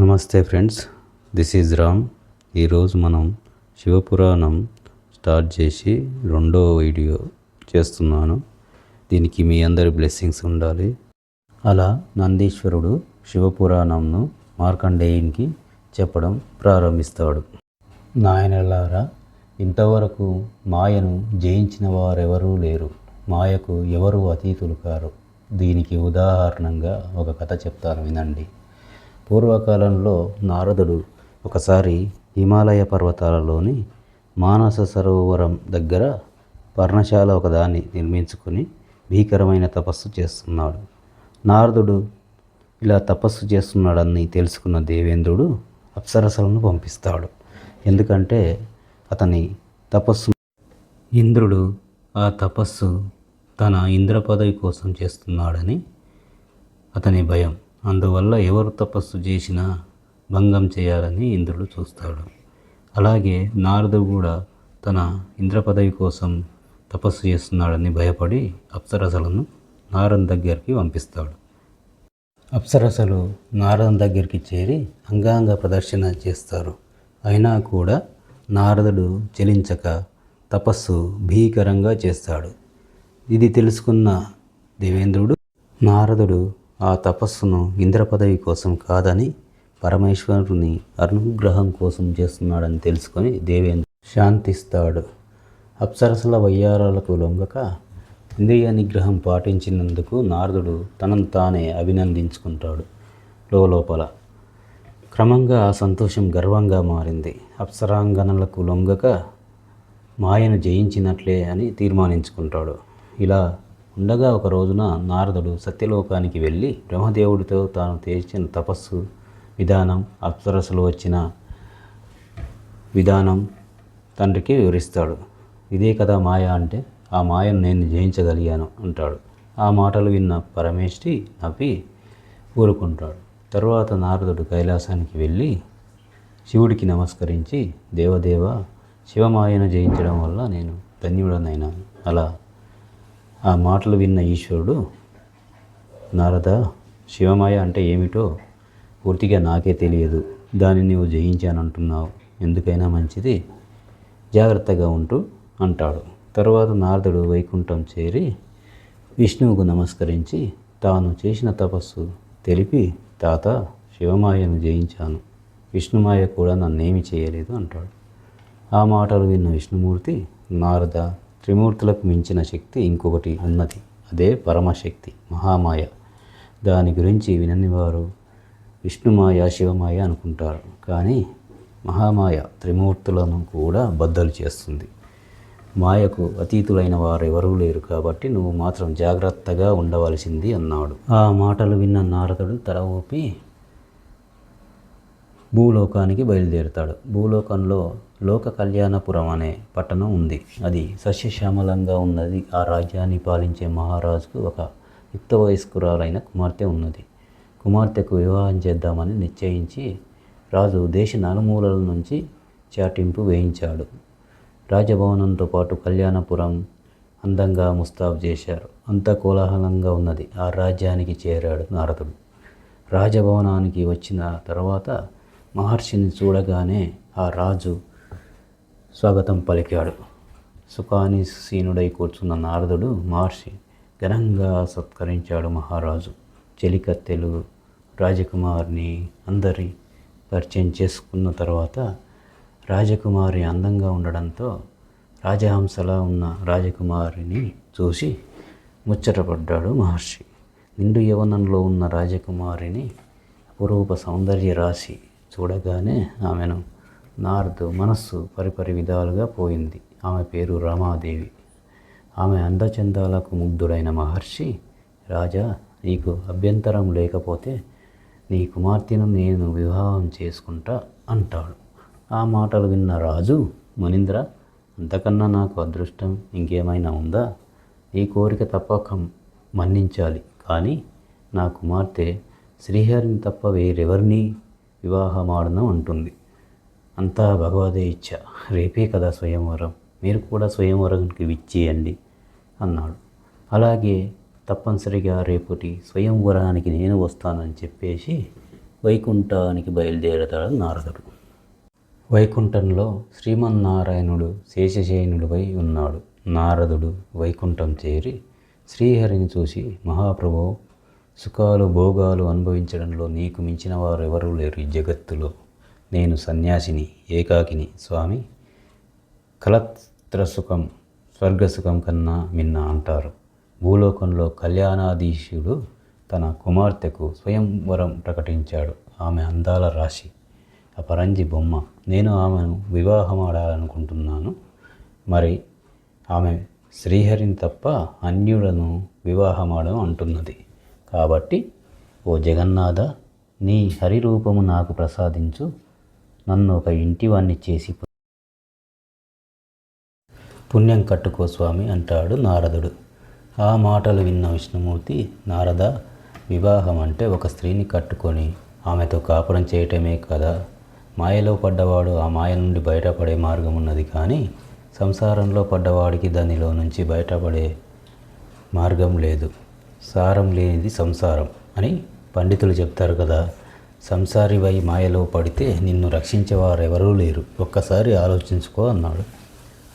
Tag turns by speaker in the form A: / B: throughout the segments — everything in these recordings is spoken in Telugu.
A: నమస్తే ఫ్రెండ్స్ దిస్ ఈజ్ రామ్. ఈరోజు మనం శివపురాణం స్టార్ట్ చేసి రెండో వీడియో చేస్తున్నాను. దీనికి మీ అందరి బ్లెస్సింగ్స్ ఉండాలి. అలా నందీశ్వరుడు శివపురాణంను మార్కండేయునికి చెప్పడం ప్రారంభిస్తాడు. నాయనలారా ఇంతవరకు మాయను జయించిన వారెవరూ లేరు. మాయకు ఎవరు అతీతులు కారు? దీనికి ఉదాహరణంగా ఒక కథ చెప్తాను వినండి. పూర్వకాలంలో నారదుడు ఒకసారి హిమాలయ పర్వతాలలోని మానస సరోవరం దగ్గర పర్ణశాల ఒకదాన్ని నిర్మించుకొని భీకరమైన తపస్సు చేస్తున్నాడు. నారదుడు ఇలా తపస్సు చేస్తున్నాడని తెలుసుకున్న దేవేంద్రుడు అప్సరసలను పంపిస్తాడు. ఎందుకంటే అతని తపస్సు ఇంద్రుడు ఆ తపస్సు తన ఇంద్ర పదవి కోసం చేస్తున్నాడని అతని భయం. అందువల్ల ఎవరు తపస్సు చేసినా భంగం చేయాలని ఇంద్రుడు చూస్తాడు. అలాగే నారదు కూడా తన ఇంద్ర పదవి కోసం తపస్సు చేస్తున్నాడని భయపడి అప్సరసలను నారన్ దగ్గరికి పంపిస్తాడు. అప్సరసలు నారదం దగ్గరికి చేరి అంగాంగ ప్రదర్శన చేస్తారు. అయినా కూడా నారదుడు చెలించక తపస్సు భీకరంగా చేస్తాడు. ఇది తెలుసుకున్న దేవేంద్రుడు నారదుడు ఆ తపస్సును ఇంద్ర పదవి కోసం కాదని పరమేశ్వరుని అనుగ్రహం కోసం చేస్తున్నాడని తెలుసుకొని దేవేంద్ర శాంతిస్తాడు. అప్సరసల వయ్యారాలకు లొంగక ఇంద్రియ నిగ్రహం పాటించినందుకు నారదుడు తనను తానే అభినందించుకుంటాడు లోపల క్రమంగా ఆ సంతోషం గర్వంగా మారింది. అప్సరాంగనలకు లొంగక మాయను జయించినట్లే అని తీర్మానించుకుంటాడు. ఇలా ఉండగా ఒక రోజున నారదుడు సత్యలోకానికి వెళ్ళి బ్రహ్మదేవుడితో తాను చేసిన తపస్సు విధానం అప్సరసులు వచ్చిన విధానం తండ్రికి వివరిస్తాడు. ఇదే కదా మాయ అంటే ఆ మాయను నేను జయించగలిగాను అంటాడు. ఆ మాటలు విన్న పరమేష్టి నవ్వి ఊరుకుంటాడు. తరువాత నారదుడు కైలాసానికి వెళ్ళి శివుడికి నమస్కరించి దేవదేవ శివమాయను జయించడం వల్ల నేను ధన్యుడనైనాను. అలా ఆ మాటలు విన్న ఈశ్వరుడు నారద శివమాయ అంటే ఏమిటో పూర్తిగా నాకే తెలియదు. దాన్ని నువ్వు జయించానంటున్నావు. ఎందుకైనా మంచిది. జాగ్రత్తగా ఉంటూ అంటాడు. తరువాత నారదుడు వైకుంఠం చేరి విష్ణువుకు నమస్కరించి తాను చేసిన తపస్సు తెలిపి తాత శివమాయను జయించాను. విష్ణుమాయ కూడా నన్నేమి చేయలేదు అంటాడు. ఆ మాటలు విన్న విష్ణుమూర్తి నారద త్రిమూర్తులకు మించిన శక్తి ఇంకొకటి ఉన్నది. అదే పరమశక్తి మహామాయ. దాని గురించి వినని వారు విష్ణుమాయ శివమాయ అనుకుంటారు. కానీ మహామాయ త్రిమూర్తులను కూడా బద్దలు చేస్తుంది. మాయకు అతీతులైన వారు ఎవరూ లేరు కాబట్టి నువ్వు మాత్రం జాగ్రత్తగా ఉండవలసింది అన్నాడు. ఆ మాటలు విన్న నారదుడు తల ఊపి భూలోకానికి బయలుదేరుతాడు. భూలోకంలో లోక కళ్యాణపురం అనే పట్టణం ఉంది. అది సస్యశ్యామలంగా ఉన్నది. ఆ రాజ్యాన్ని పాలించే మహారాజుకు ఒక యుక్త వయస్కురాలైన కుమార్తె ఉన్నది. కుమార్తెకు వివాహం చేద్దామని నిశ్చయించి రాజు దేశ నలుమూలల నుంచి చాటింపు వేయించాడు. రాజభవనంతో పాటు కళ్యాణపురం అందంగా ముస్తాబు చేశారు. అంత కోలాహలంగా ఉన్నది. ఆ రాజ్యానికి చేరాడు నారదుడు. రాజభవనానికి వచ్చిన తర్వాత మహర్షిని చూడగానే ఆ రాజు స్వాగతం పలికాడు. సుఖాని సీనుడై కూర్చున్న నారదుడు మహర్షి ఘనంగా సత్కరించాడు మహారాజు. చెలికత్తెలు రాజకుమారిని అందరి పరిచయం చేసుకున్న తర్వాత రాజకుమారి అందంగా ఉండడంతో రాజహంసలా ఉన్న రాజకుమారిని చూసి ముచ్చటపడ్డాడు మహర్షి. నిండు యవనంలో ఉన్న రాజకుమారిని అపురూప సౌందర్య రాశి చూడగానే ఆమెను నారదు మనస్సు పరిపరి విధాలుగా పోయింది. ఆమె పేరు రమాదేవి. ఆమె అందచందాలకు ముగ్ధుడైన మహర్షి రాజా నీకు అభ్యంతరం లేకపోతే నీ కుమార్తెను నేను వివాహం చేసుకుంటా అంటాడు. ఆ మాటలు విన్న రాజు మునీంద్ర అంతకన్నా నాకు అదృష్టం ఇంకేమైనా ఉందా? ఈ కోరిక తప్పక మన్నించాలి. కానీ నా కుమార్తె శ్రీహరిని తప్ప వేరెవరిని వివాహమాడను అంటుంది. అంతా భగవదే ఇచ్చ. రేపే కదా స్వయంవరం. మీరు కూడా స్వయంవరంకి విచ్చేయండి అన్నాడు. అలాగే తప్పనిసరిగా రేపటి స్వయంవరానికి నేను వస్తానని చెప్పేసి వైకుంఠానికి బయలుదేరతాడు నారదుడు. వైకుంఠంలో శ్రీమన్నారాయణుడు శేషశయనుడిపై ఉన్నాడు. నారదుడు వైకుంఠం చేరి శ్రీహరిని చూసి మహాప్రభు సుఖాలు భోగాలు అనుభవించడంలో నీకు మించిన వారు ఎవరూ లేరు ఈ జగత్తులో. నేను సన్యాసిని ఏకాకిని స్వామి. కలత్ర సుఖం స్వర్గసుఖం కన్నా మిన్న అంటారు. భూలోకంలో కళ్యాణాధీశుడు తన కుమార్తెకు స్వయంవరం ప్రకటించాడు. ఆమె అందాల రాశి అపరంజి బొమ్మ. నేను ఆమెను వివాహమాడాలనుకుంటున్నాను. మరి ఆమె శ్రీహరిని తప్ప అన్యులను వివాహమాడడం అంటున్నది. కాబట్టి ఓ జగన్నాథ నీ హరిరూపము నాకు ప్రసాదించు. నన్ను ఒక ఇంటివాణ్ణి చేసి పుణ్యం కట్టుకో స్వామి అంటాడు నారదుడు. ఆ మాటలు విన్న విష్ణుమూర్తి నారద వివాహం అంటే ఒక స్త్రీని కట్టుకొని ఆమెతో కాపురం చేయటమే కదా. మాయలో పడ్డవాడు ఆ మాయ నుండి బయటపడే మార్గం ఉన్నది కానీ సంసారంలో పడ్డవాడికి దానిలో నుంచి బయటపడే మార్గం లేదు. సారం లేనిది సంసారం అని పండితులు చెప్తారు కదా. సంసారివై మాయలో పడితే నిన్ను రక్షించేవారెవరూ లేరు. ఒక్కసారి ఆలోచించుకో అన్నాడు.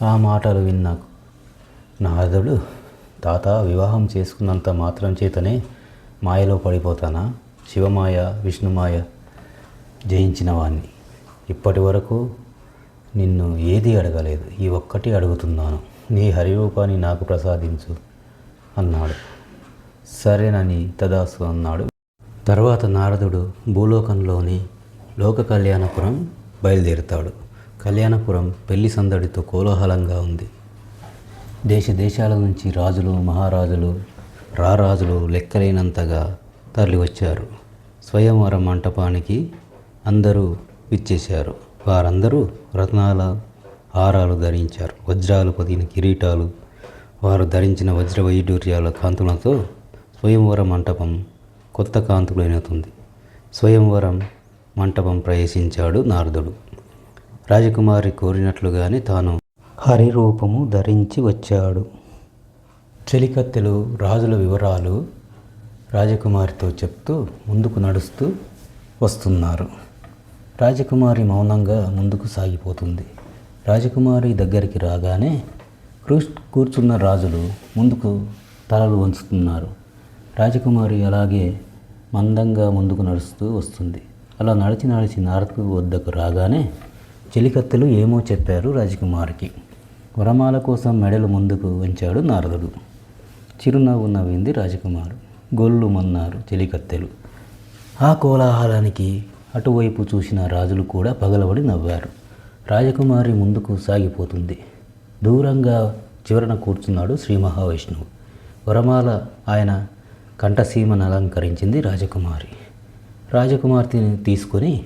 A: ఆ మాటలు విన్నాకు. నారదుడు తాత వివాహం చేసుకున్నంత మాత్రం చేతనే మాయలో పడిపోతానా? శివమాయ విష్ణుమాయ జయించిన వాణ్ణి. ఇప్పటి వరకు నిన్ను ఏది అడగలేదు. ఈ ఒక్కటి అడుగుతున్నాను. నీ హరిరూపాన్ని నాకు ప్రసాదించు అన్నాడు. సరేనని తదాసు అన్నాడు. తర్వాత నారదుడు భూలోకంలోని లోక కళ్యాణపురం బయలుదేరుతాడు. కళ్యాణపురం పెళ్ళి సందడితో కోలాహలంగా ఉంది. దేశ దేశాల నుంచి రాజులు మహారాజులు రారాజులు లెక్కలేనంతగా తరలివచ్చారు. స్వయంవర మంటపానికి అందరూ విచ్చేశారు. వారందరూ రత్నాల హారాలు ధరించారు. వజ్రాలు పదిన కిరీటాలు వారు ధరించిన వజ్ర వైడూర్యాల కాంతులతో స్వయంవర మంటపం కొత్త కాంతులైనతుంది స్వయంవరం మంటపం ప్రవేశించాడు నారదుడు. రాజకుమారి కోరినట్లుగానే తాను హరిరూపము ధరించి వచ్చాడు. చెలికత్తెలు రాజుల వివరాలు రాజకుమారితో చెప్తూ ముందుకు నడుస్తూ వస్తున్నారు. రాజకుమారి మౌనంగా ముందుకు సాగిపోతుంది. రాజకుమారి దగ్గరికి రాగానే కూర్చున్న రాజులు ముందుకు తలలు వంచుతున్నారు. రాజకుమారి అలాగే మందంగా ముందుకు నడుస్తూ వస్తుంది. అలా నడిచి నడిచి నారదు వద్దకు రాగానే చెలికత్తెలు ఏమో చెప్పారు రాజకుమారికి. వరమాల కోసం మెడలు ముందుకు వంచాడు నారదుడు. చిరునవ్వు నవ్వింది రాజకుమారు. గొల్లు మన్నారు చెలికత్తెలు. ఆ కోలాహలానికి అటువైపు చూసిన రాజులు కూడా పగలబడి నవ్వారు. రాజకుమారి ముందుకు సాగిపోతుంది. దూరంగా చివరన కూర్చున్నాడు శ్రీ మహావిష్ణువు. వరమాల ఆయన కంఠసీమను అలంకరించింది రాజకుమారి. రాజకుమార్తెని తీసుకొని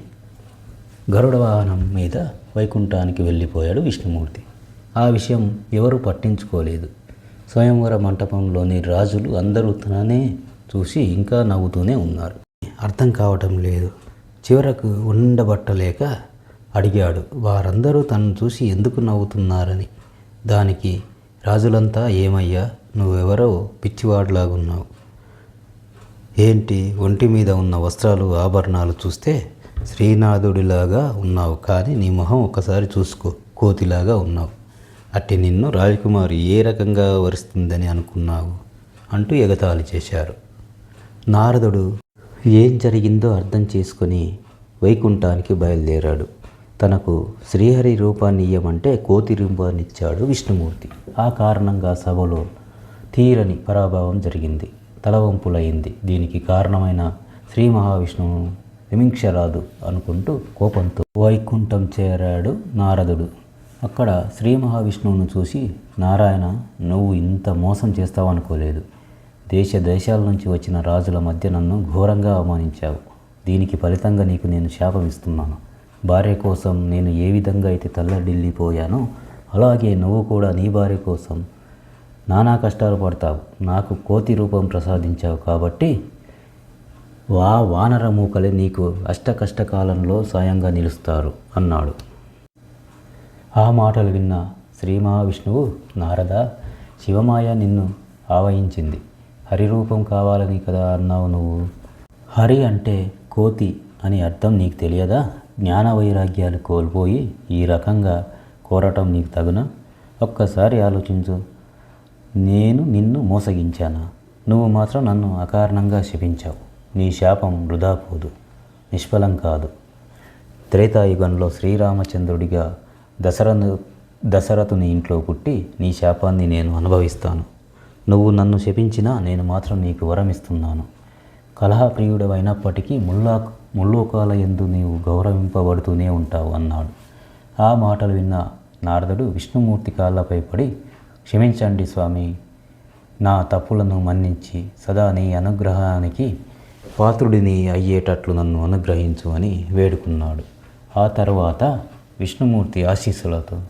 A: గరుడ వాహనం మీద వైకుంఠానికి వెళ్ళిపోయాడు విష్ణుమూర్తి. ఆ విషయం ఎవరు పట్టించుకోలేదు. స్వయంవర మంటపంలోని రాజులు అందరూ తననే చూసి ఇంకా నవ్వుతూనే ఉన్నారు. అర్థం కావటం లేదు. చివరకు ఉండబట్టలేక అడిగాడు వారందరూ తనను చూసి ఎందుకు నవ్వుతున్నారని? దానికి రాజులంతా ఏమయ్యా? నువ్వెవరో పిచ్చివాడిలాగున్నావు. ఏంటి ఒంటి మీద ఉన్న వస్త్రాలు ఆభరణాలు చూస్తే శ్రీనాథుడిలాగా ఉన్నావు. కానీ నీ మొహం ఒక్కసారి చూసుకో కోతిలాగా ఉన్నావు. అట్టి నిన్ను రాజకుమారి ఏ రకంగా వరిస్తుందని అనుకున్నావు? అంటూ ఎగతాళి చేశారు. నారదుడు ఏం జరిగిందో అర్థం చేసుకొని వైకుంఠానికి బయలుదేరాడు. తనకు శ్రీహరి రూపాన్ని ఇయ్యమంటే కోతి రూపాన్ని ఇచ్చాడు విష్ణుమూర్తి. ఆ కారణంగా సభలో తీరని పరాభావం జరిగింది. తలవంపులైంది. దీనికి కారణమైన శ్రీ మహావిష్ణువు విమింక్షరాదు అనుకుంటూ కోపంతో వైకుంఠం చేరాడు నారదుడు. అక్కడ శ్రీ మహావిష్ణువును చూసి నారాయణ నువ్వు ఇంత మోసం చేస్తావనుకోలేదు. దేశ దేశాల నుంచి వచ్చిన రాజుల మధ్య నన్ను ఘోరంగా అవమానించావు. దీనికి ఫలితంగా నీకు నేను శాపం ఇస్తున్నాను. భార్య కోసం నేను ఏ విధంగా అయితే తల్లడిల్లిపోయానో అలాగే నువ్వు కూడా నీ భార్య కోసం నానా కష్టాలు పడతావు. నాకు కోతి రూపం ప్రసాదించావు కాబట్టి వా వానర మూకలే నీకు అష్ట కష్టకాలంలో సాయంగా నిలుస్తారు అన్నాడు. ఆ మాటలు విన్న శ్రీ మహావిష్ణువు నారద శివమాయ నిన్ను ఆవహించింది. హరి రూపం కావాలని కదా అన్నావు నువ్వు? హరి అంటే కోతి అని అర్థం నీకు తెలియదా? జ్ఞాన వైరాగ్యాలు కోల్పోయి ఈ రకంగా కోరటం నీకు తగున? ఒక్కసారి ఆలోచించు. నేను నిన్ను మోసగించానా? నువ్వు మాత్రం నన్ను అకారణంగా శపించావు. నీ శాపం వృధా పోదు. నిష్ఫలం కాదు. త్రేతాయుగంలో శ్రీరామచంద్రుడిగా దశరథు దశరథుని ఇంట్లో పుట్టి నీ శాపాన్ని నేను అనుభవిస్తాను. నువ్వు నన్ను శపించినా నేను మాత్రం నీకు వరమిస్తున్నాను. కలహప్రియుడవైనప్పటికీ ముల్లా ముల్లోకాల ఎందు నీవు గౌరవింపబడుతూనే ఉంటావు అన్నాడు. ఆ మాటలు విన్న నారదుడు విష్ణుమూర్తి కాళ్ళపై పడి క్షమించండి స్వామి. నా తప్పులను మన్నించి సదా నీ అనుగ్రహానికి పాత్రుడిని అయ్యేటట్లు నన్ను అనుగ్రహించు అని వేడుకున్నాడు. ఆ తర్వాత విష్ణుమూర్తి ఆశీస్సులతో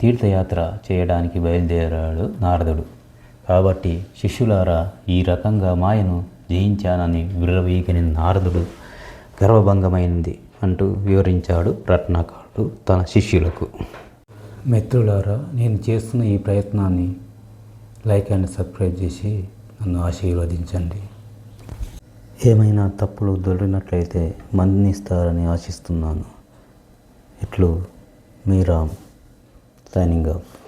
A: తీర్థయాత్ర చేయడానికి బయలుదేరాడు నారదుడు. కాబట్టి శిష్యులారా ఈ రకంగా మాయను జయించానని విర్రవీగిన నారదుడు గర్వభంగమైంది అంటూ వివరించాడు రత్నాకారుడు తన శిష్యులకు. మిత్రులారా నేను చేస్తున్న ఈ ప్రయత్నాన్ని లైక్ అండ్ సబ్స్క్రైబ్ చేసి నన్ను ఆశీర్వదించండి. ఏమైనా తప్పులు దొరికినట్లయితే మందినిస్తారని ఆశిస్తున్నాను. ఇట్లు మీ రామ్ సైనింగ్ ఆఫ్